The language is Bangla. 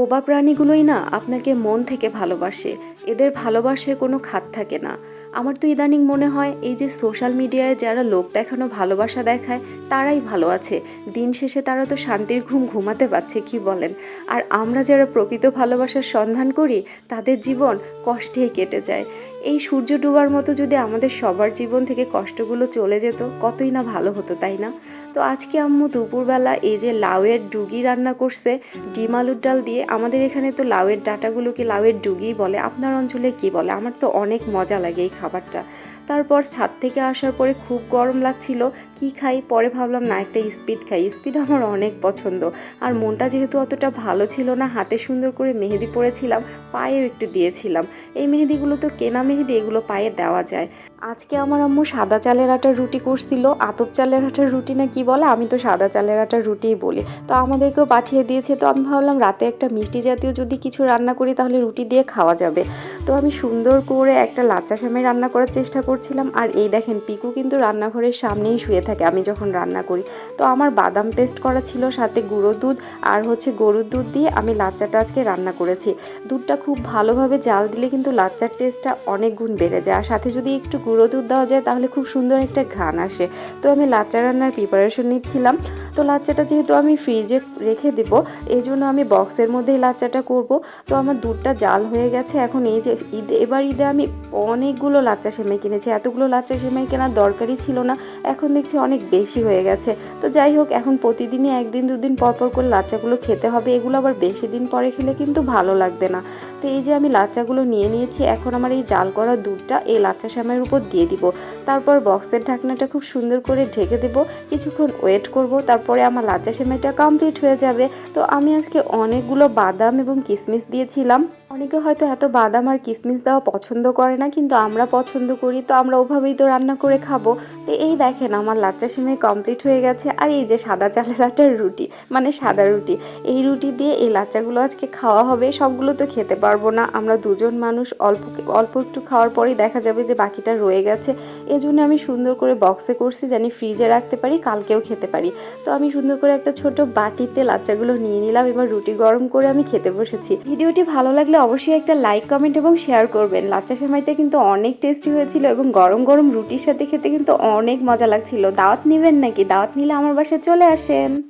বোবা প্রাণীগুলোই না আপনাকে মন থেকে ভালোবাসে। এদের ভালোবাসায় কোনো খাত থাকে না। আমার তো ইদানিং মনে হয় এই যে সোশ্যাল মিডিয়ায় যারা লোক দেখানো ভালোবাসা দেখায়, তারাই ভালো আছে। দিন শেষে তারা তো শান্তির ঘুম ঘুমাতে পারছে, কি বলেন? আর আমরা যারা প্রকৃত ভালোবাসার সন্ধান করি, তাদের জীবন কষ্টেই কেটে যায়। এই সূর্য ডোবার মতো যদি আমাদের সবার জীবন থেকে কষ্টগুলো চলে যেত, কতই না ভালো হতো, তাই না? তো আজকে আম্মু দুপুরবেলা এই যে লাউয়ের ডুগি রান্না করছে, ডিম আলুর ডাল দিয়ে, আমাদের এখানে তো লাউয়ের ডাটাগুলোকে লাউয়ের ডুগি বলে। আপনার অঞ্চলে কি বলে? আমার তো অনেক মজা লাগে এই খাবারটা। তারপর ছাদ থেকে আসার পরে খুব গরম লাগছিল। কি খাই? পরে ভাবলাম, না, একটা স্পিড খাই। স্পিড আমার অনেক পছন্দ। আর মনটা যেহেতু অতটা ভালো ছিল না, হাতে সুন্দর করে মেহেদি পরেছিলাম, পায়েও একটু দিয়েছিলাম। এই মেহেদিগুলো তো কেনা মেহেদি, এগুলো পায়ে দেওয়া যায়। আজকে আমার আম্মু সাদা চালের আটার রুটি করছিল। আতপ চালের আটার রুটি না কি বলে? আমি তো সাদা চালের আটার রুটিই বলি। তো আমাদেরকেও পাঠিয়ে দিয়েছে। তো আমি ভাবলাম, রাতে একটা মিষ্টি জাতীয় যদি কিছু রান্না করি, তাহলে রুটি দিয়ে খাওয়া যাবে। তো আমি সুন্দর করে একটা লাচ্চা সামে রান্না করার চেষ্টা করছিলাম। আর এই দেখেন, পিকু কিন্তু রান্নাঘরের সামনেই শুয়ে থাকে, আমি যখন রান্না করি। তো আমার বাদাম পেস্ট করা ছিল, সাথে গুঁড়ো দুধ আর হচ্ছে গরুর দুধ দিয়ে আমি লাচ্চাটা আজকে রান্না করেছি। দুধটা খুব ভালোভাবে জাল দিলে কিন্তু লাচ্চার টেস্টটা অনেক গুণ বেড়ে যায়। আর সাথে যদি একটু গুঁড়ো দুধ দেওয়া যায়, তাহলে খুব সুন্দর একটা ঘ্রাণ আসে। তো আমি লাচ্চা রান্নার প্রিপারেশন নিচ্ছিলাম। তো লাচ্চাটা যেহেতু আমি ফ্রিজে রেখে দেবো, এই জন্য আমি বক্সের মধ্যেই লাচ্চাটা করব। তো আমার দুধটা জাল হয়ে গেছে। এখন এই যে ঈদে, এবার ঈদে আমি অনেকগুলো লাচ্চা সেমাই কিনেছি, এতগুলো লাচ্চা সেমাই কেনার দরকারই ছিল না, এখন দেখছি অনেক বেশি হয়ে গেছে। তো যাই হোক, এখন প্রতিদিনই একদিন দুদিন পর পর করে লাচ্চাগুলো খেতে হবে, এগুলো আবার বেশি দিন পরে খেলে কিন্তু ভালো লাগবে না। তো এই যে আমি লাচ্চাগুলো নিয়ে নিয়েছি, এখন আমার এই জাল করা দুধটা এই লাচ্চা শ্যামের উপর দিয়ে দিব। তারপর বক্সের ঢাকনাটা খুব সুন্দর করে ঢেকে দেব, কিছুক্ষণ ওয়েট করব, তারপরে আমার লাচ্চা সেমাইটা কমপ্লিট হয়ে যাবে। তো আমি আজকে অনেকগুলো বাদাম এবং কিশমিশ দিয়েছিলাম। অনেকে হয়তো এত বাদাম আর কিশমিশ দেওয়া পছন্দ করে না, কিন্তু আমরা পছন্দ করি, তো আমরা ওভাবেই তো রান্না করে খাব। তো এই দেখেন আমার লাচ্চা সেমাই কমপ্লিট হয়ে গেছে, আর এই যে সাদা চালের আটার রুটি মানে সাদা রুটি, এই রুটি দিয়ে এই লাচ্চাগুলো আজকে খাওয়া হবে, সবগুলো তো খেতে পারব না। আমরা দুজন মানুষ অল্প অল্প একটু খাওয়ার পরেই দেখা যাবে যে বাকিটা রয়ে গেছে। এজন্য আমি সুন্দর করে বক্সে করছি, জানি ফ্রিজে রাখতে পারি, কালকেও খেতে পারি। তো আমি সুন্দর করে একটা ছোট বাটিতে লাচ্চাগুলো নিয়ে নিলাম, এবার রুটি গরম করে আমি খেতে বসেছি। ভিডিওটি ভালো লাগলে অবশ্যই একটা লাইক কমেন্ট এবং শেয়ার করবেন। লাচ্চা সেমাইটা কিন্তু অনেক টেস্টি হয়েছিল এবং গরম গরম রুটির সাথে খেতে কিন্তু অনেক মজা লাগছিল। দাওয়াত নেবেন নাকি? দাওয়াত নিলে আমার বাসায় চলে আসেন।